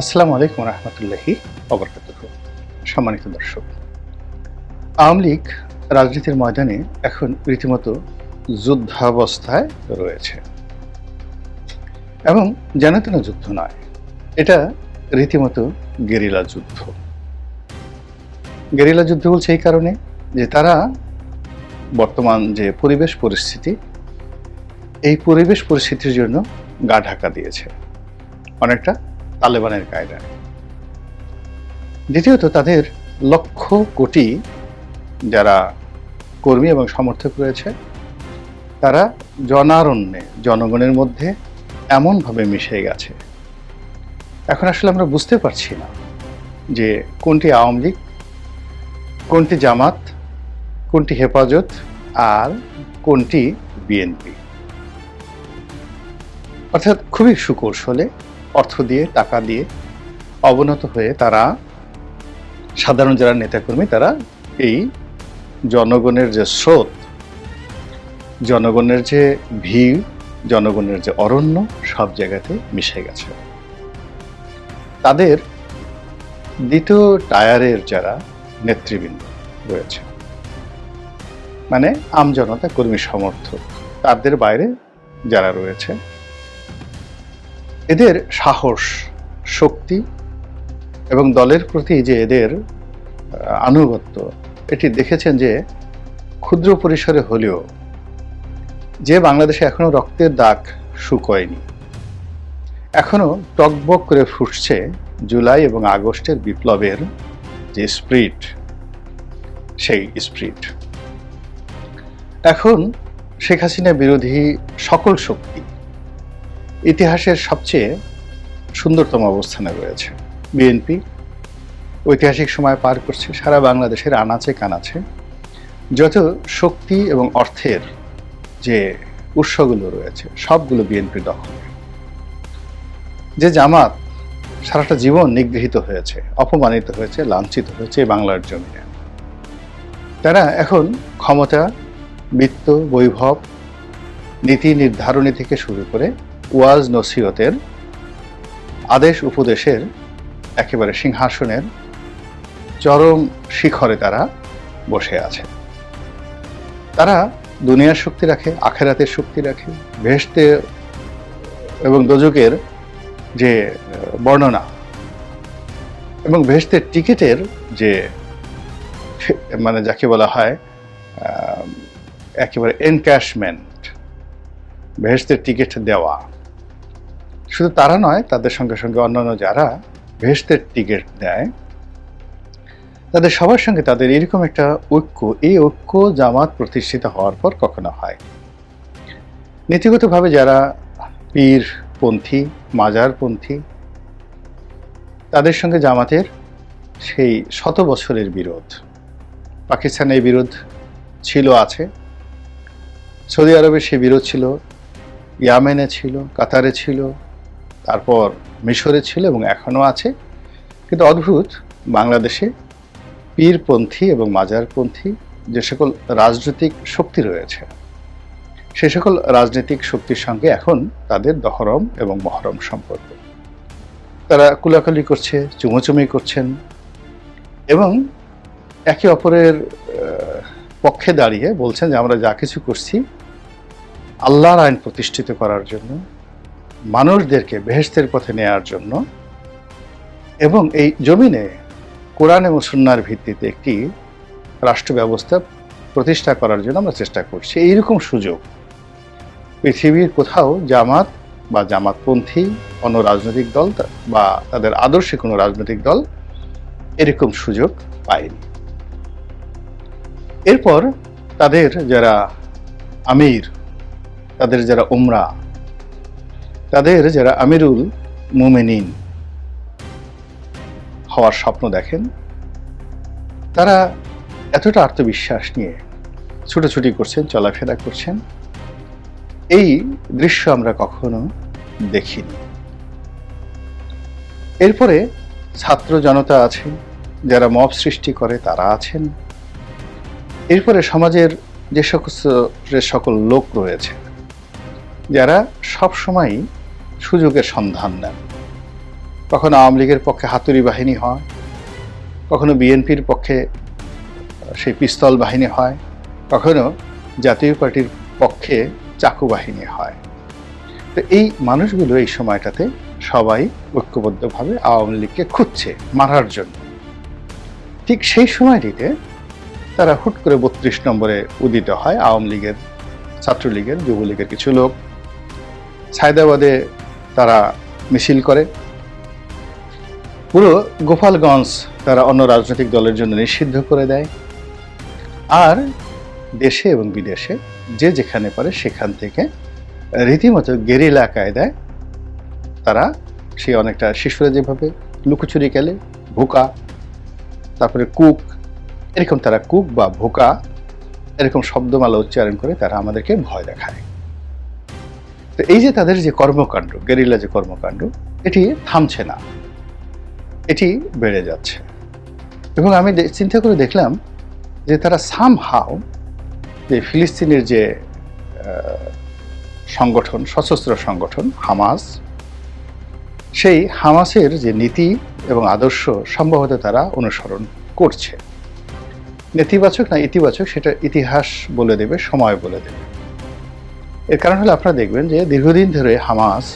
আসসালামু আলাইকুম রহমতুল্লাহি অবরকাত সম্মানিত দর্শক, আওয়ামী লীগ রাজনীতির ময়দানে এখন রীতিমতো যুদ্ধাবস্থায় রয়েছে। এবং জানাতেন যুদ্ধ নয়, এটা রীতিমতো গেরিলা যুদ্ধ। গেরিলা যুদ্ধ বলছে এই কারণে যে তারা বর্তমান যে পরিবেশ পরিস্থিতি, এই পরিবেশ পরিস্থিতির জন্য গা ঢাকা দিয়েছে। অনেকটা তালেবানের কায়দায় দ্বিতীয়ত তাদের লক্ষ কোটি যারা কর্মী এবং সমর্থক রয়েছে, তারা জনারণ্যে, জনগণের মধ্যে এমনভাবে মিশে গেছে। এখন আসলে আমরা বুঝতে পারছি না যে কোনটি আওয়ামী লীগ, কোনটি জামাত, কোনটি হেফাজত আর কোনটি বিএনপি। অর্থাৎ খুবই সুকৌশলে অর্থ দিয়ে, টাকা দিয়ে অবনত হয়ে তারা সাধারণ যারা নেতাকর্মী, তারা এই জনগণের যে স্রোত, জনগণের যে ভিড়, জনগণের যে অরণ্য সব জায়গাতে মিশে গেছে। তাদের দ্বিতীয় টায়ারের যারা নেতৃবৃন্দ রয়েছে মানে আমজনতা কর্মী সমর্থক, তাদের বাইরে যারা রয়েছে এদের সাহস, শক্তি এবং দলের প্রতি যে এদের আনুগত্য, এটি দেখেছেন যে ক্ষুদ্র পরিসরে হলেও যে বাংলাদেশে এখনও রক্তের দাগ শুকোয়নি, এখনও টকবক করে ফুটছে জুলাই এবং আগস্টের বিপ্লবের যে স্প্রিট, সেই স্প্রিট। এখন শেখ হাসিনা বিরোধী সকল শক্তি ইতিহাসের সবচেয়ে সুন্দরতম অবস্থানে রয়েছে। বিএনপি ঐতিহাসিক সময় পার করছে, সারা বাংলাদেশের আনাচে কানাচে। যত শক্তি এবং অর্থের যে উৎসগুলো রয়েছে, সবগুলো বিএনপির দখলে। যে জামাত সারাটা জীবন নিগৃহীত হয়েছে, অপমানিত হয়েছে, লাঞ্ছিত হয়েছে বাংলার জমিনে। তারা এখন ক্ষমতা, বৃত্ত, বৈভব, নীতি নির্ধারণী থেকে শুরু করে ওয়াজ নসিহতের, আদেশ উপদেশের, একেবারে সিংহাসনের চরম শিখরে তারা বসে আছে। তারা দুনিয়ার শক্তি রাখে, আখেরাতের শক্তি রাখে, ভেস্তে এবং দোজকের যে বর্ণনা এবং ভেস্তের টিকিটের যে মানে যাকে বলা হয় একেবারে এনক্যাশমেন্ট ভেস্তের টিকিট দেওয়া। শুধু তারা নয়, তাদের সঙ্গে সঙ্গে অন্যান্য যারা ভেস্তের টিকিট দেয়, তাদের সবার সঙ্গে তাদের এরকম একটা ঐক্য, এই ঐক্য জামাত প্রতিষ্ঠিত হওয়ার পর কখনো হয়। নীতিগতভাবে যারা পীর পন্থী মাজারপন্থী, তাদের সঙ্গে জামাতের সেই শত বছরের বিরোধ। পাকিস্তানে এই বিরোধ ছিল, আছে। সৌদি আরবে সেই বিরোধ ছিল, ইয়ামেনে ছিল, কাতারে ছিল তারপর মিশরে ছিল এবং এখনও আছে। কিন্তু অদ্ভুত, বাংলাদেশে পীরপন্থী এবং মাজারপন্থী যে সকল রাজনৈতিক শক্তি রয়েছে, সে সকল রাজনৈতিক শক্তির সঙ্গে এখন তাদের দহরম এবং মহরম সম্পর্ক। তারা কুলাকুলি করছে, চুমোচুমি করছেন এবং একে অপরের পক্ষে দাঁড়িয়ে বলছেন যে আমরা যা কিছু করছি, আল্লাহর আইন প্রতিষ্ঠিত করার জন্য মানুষদেরকে বেহেস্তের পথে নেয়ার জন্য এবং এই জমিনে কোরআন এবং সুন্নার ভিত্তিতে একটি রাষ্ট্র ব্যবস্থা প্রতিষ্ঠা করার জন্য আমরা চেষ্টা করছি। এইরকম সুযোগ পৃথিবীর কোথাও জামাত বা জামাতপন্থী কোনো রাজনৈতিক দল বা তাদের আদর্শে কোনো রাজনৈতিক দল এরকম সুযোগ পায়নি। এরপর তাদের যারা আমির, তাদের যারা উমরা তাদের যারা আমিরুল মুমেনিন হওয়ার স্বপ্ন দেখেন, তারা এতটা আত্মবিশ্বাস নিয়ে ছুটোছুটি করছেন, চলাফেরা করছেন, এই দৃশ্য আমরা কখনো দেখিনি। এরপরে ছাত্র জনতা আছে যারা মব সৃষ্টি করে তারা আছেন। এরপরে সমাজের যে সকল সকল লোক রয়েছে, যারা সব সময় সুযোগের সন্ধান নেন। কখনো আওয়ামী লীগের পক্ষে হাতুড়ি বাহিনী হয়, কখনো বিএনপির পক্ষে সেই পিস্তল বাহিনী হয়, কখনো জাতীয় পার্টির পক্ষে চাকু বাহিনী হয়। তো এই মানুষগুলো এই সময়টাতে সবাই ঐক্যবদ্ধভাবে আওয়ামী লীগকে খুঁজছে মারার জন্য। ঠিক সেই সময়টিতে তারা হুট করে বত্রিশ নম্বরে উদিত হয় আওয়ামী লীগের, ছাত্রলীগের, যুবলীগের কিছু লোক। সায়দাবাদে তারা মিছিল করে। পুরো গোপালগঞ্জ তারা অন্য রাজনৈতিক দলের জন্য নিষিদ্ধ করে দেয়। আর দেশে এবং বিদেশে যে যেখানে পারে সেখান থেকে রীতিমতো গেরিলা কায়দায় তারা সে অনেকটা শিশুরা যেভাবে লুকোচুরি খেলে, ভুকা, তারপরে কুক, এরকম তারা কুক বা ভোকা, এরকম শব্দমালা উচ্চারণ করে তারা আমাদেরকে ভয় দেখায়। তো এই যে তাদের যে কর্মকাণ্ড, গেরিলা যে কর্মকাণ্ড, এটি থামছে না। এটি বেড়ে যাচ্ছে। এবং আমি চিন্তা করে দেখলাম যে তারা সাম হাও যে ফিলিস্তিনের যে সংগঠন, সশস্ত্র সংগঠন, হামাস, সেই হামাসের যে নীতি এবং আদর্শ সম্ভবত তারা অনুসরণ করছে। নেতিবাচক না ইতিবাচক, সেটা ইতিহাস বলে দেবে, সময় বলে দেবে। এর কারণ হলো আপনারা দেখবেন যে দীর্ঘদিন ধরে হামাস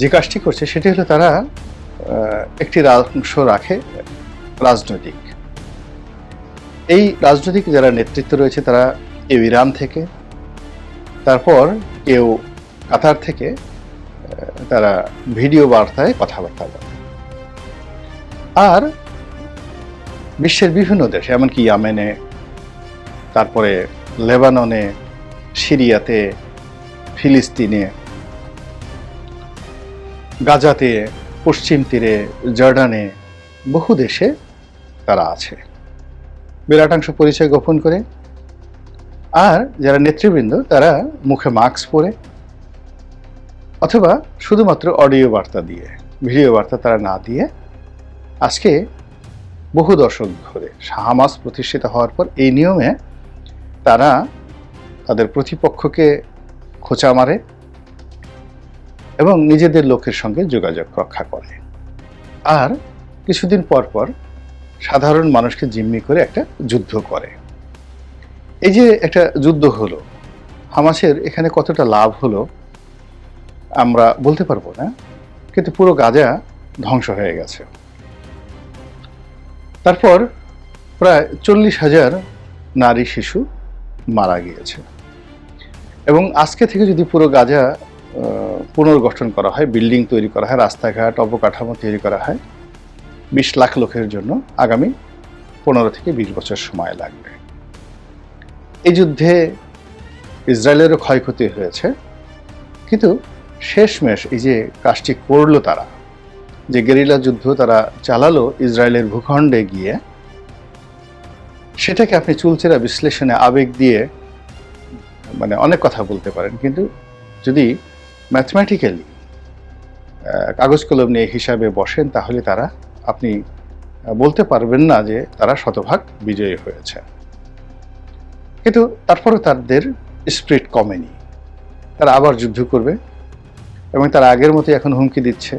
যে কাজটি করছে, সেটি হলো তারা একটি অংশ রাখে রাজনৈতিক। এই রাজনৈতিক যারা নেতৃত্ব রয়েছে, তারা কেউ ইরান থেকে, তারপর কেউ কাতার থেকে তারা ভিডিও বার্তায় কথাবার্তা বলে। আর বিশ্বের বিভিন্ন দেশে, এমনকি ইয়ামেনে, তারপরে লেবাননে সিরিয়াতে, ফিলিস্তিনে, গাজাতে, পশ্চিম তীরে, জর্ডানে বহু দেশে তারা আছে। বিরাটাংশ পরিচয় গোপন করে। আর যারা নেতৃবৃন্দ, তারা মুখে মাস্ক পরে অথবা শুধুমাত্র অডিও বার্তা দিয়ে, ভিডিও বার্তা তারা না দিয়ে আজকে বহু দশক ধরে হামাস প্রতিষ্ঠিত হওয়ার পর এই নিয়মে তারা তাদের প্রতিপক্ষকে খোঁচা মারে এবং নিজেদের লোকের সঙ্গে যোগাযোগ রক্ষা করে। আর কিছুদিন পর পর সাধারণ মানুষকে জিম্মি করে একটা যুদ্ধ করে। এই যে একটা যুদ্ধ হলো, হামাসের এখানে কতটা লাভ হলো আমরা বলতে পারব না, কিন্তু পুরো গাজা ধ্বংস হয়ে গেছে। তারপর প্রায় চল্লিশ হাজার নারী শিশু মারা গিয়েছে। এবং আজকে থেকে যদি পুরো গাজা পুনর্গঠন করা হয়, বিল্ডিং তৈরি করা হয়, রাস্তাঘাট, অবকাঠামো তৈরি করা হয়, বিশ লাখ লোকের জন্য আগামী পনেরো থেকে বিশ বছর সময় লাগবে। এই যুদ্ধে ইসরায়েলেরও ক্ষয়ক্ষতি হয়েছে। কিন্তু শেষমেশ এই যে কাজটি করল তারা, যে গেরিলা যুদ্ধ তারা চালালো ইসরায়েলের ভূখণ্ডে গিয়ে সেটাকে আপনি চুলচেরা বিশ্লেষণে আবেগ দিয়ে মানে অনেক কথা বলতে পারেন, কিন্তু যদি ম্যাথমেটিক্যালি কাগজ কলম নিয়ে হিসাবে বসেন, তাহলে তারা, আপনি বলতে পারবেন না যে তারা শতভাগ বিজয়ী হয়েছে। কিন্তু তারপরে তাদের স্প্রিট কমেনি। তারা আবার যুদ্ধ করবে, এবং তারা আগের মতো এখন হুমকি দিচ্ছে,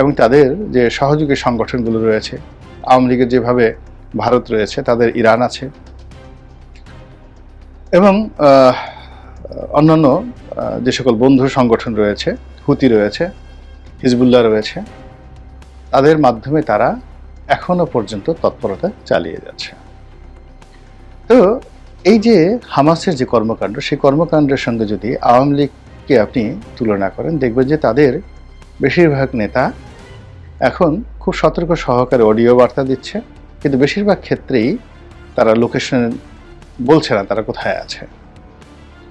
এবং তাদের যে সহযোগী সংগঠনগুলো রয়েছে, আওয়ামী লীগের যেভাবে ভারত রয়েছে, তাদের ইরান আছে। এবং অন্যান্য যে সকল বন্ধু সংগঠন রয়েছে, হুতি রয়েছে, হিজবুল্লাহ রয়েছে, তাদের মাধ্যমে তারা এখনও পর্যন্ত তৎপরতা চালিয়ে যাচ্ছে। তো, এই যে হামাসের যে কর্মকাণ্ড, সেই কর্মকাণ্ডের সঙ্গে যদি আওয়ামী লীগকে আপনি তুলনা করেন, দেখবেন যে তাদের বেশিরভাগ নেতা এখন খুব সতর্ক সহকারে অডিও বার্তা দিচ্ছে কিন্তু বেশিরভাগ ক্ষেত্রেই তারা লোকেশন বলছে না তারা কোথায় আছে।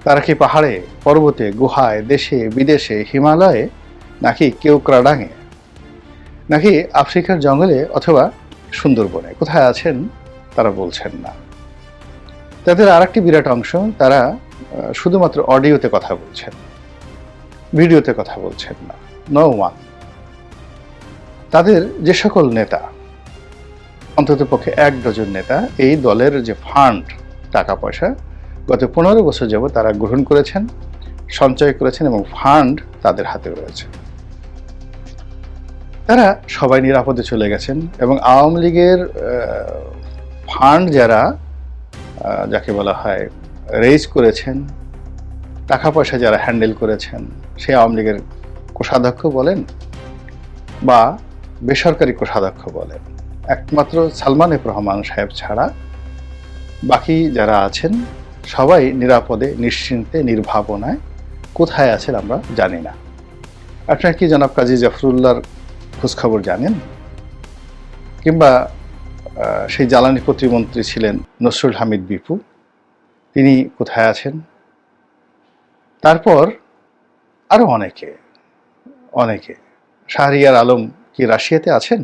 তারা কি পাহাড়ে, পর্বতে, গুহায়, দেশে, বিদেশে, হিমালয়ে, নাকি কেউ ক্রাডাঙে? নাকি আফ্রিকার জঙ্গলে অথবা সুন্দরবনে? কোথায় আছেন তারা বলছেন না। তাদের আরেকটি বিরাট অংশ তারা শুধুমাত্র অডিওতে কথা বলছেন, ভিডিওতে কথা বলছেন না। নো ওয়ান তাদের যে সকল নেতা অন্তত পক্ষে এক ডজন নেতা এই দলের যে ফান্ড টাকা পয়সা গত পনেরো বছর যাবত তারা গ্রহণ করেছেন, সঞ্চয় করেছেন এবং ফান্ড তাদের হাতে রয়েছে। তারা সবাই নিরাপদে চলে গেছেন এবং আওয়ামী লীগের ফান্ড যারা যাকে বলা হয় রেজ করেছেন টাকা পয়সা যারা হ্যান্ডেল করেছেন, সে আওয়ামী লীগের কোষাধ্যক্ষ বলেন বা বেসরকারি কোষাধ্যক্ষ বলেন। একমাত্র সালমান এফ রহমান সাহেব ছাড়া বাকি যারা আছেন, সবাই নিরাপদে, নিশ্চিন্তে, নির্ভাবনায় কোথায় আছেন আমরা জানি না। আপনার কি জনাব কাজী জাফরুল্লাহর খোঁজখবর জানেন? কিংবা সেই জ্বালানি প্রতিমন্ত্রী ছিলেন নসরুল হামিদ বিপু, তিনি কোথায় আছেন? তারপর আরও অনেকে অনেকে। শাহরিয়ার আলম কি রাশিয়াতে আছেন?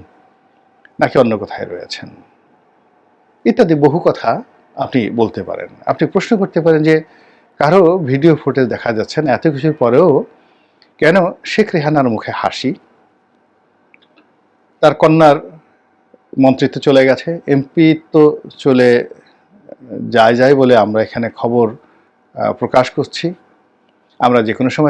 নাকি অন্য কোথায় রয়েছেন? ইত্যাদি বহু কথা আপনি বলতে পারেন। আপনি প্রশ্ন করতে পারেন যে, কারও ভিডিও ফুটেজ দেখা যাচ্ছেন এত কিছুর পরেও কেন শেখ রেহানার মুখে হাসি? তার কন্যার মন্ত্রিত্ব চলে গেছে, এমপি তো চলে যায় যায় বলে আমরা এখানে খবর প্রকাশ করছি। আমরা যে কোনো সময়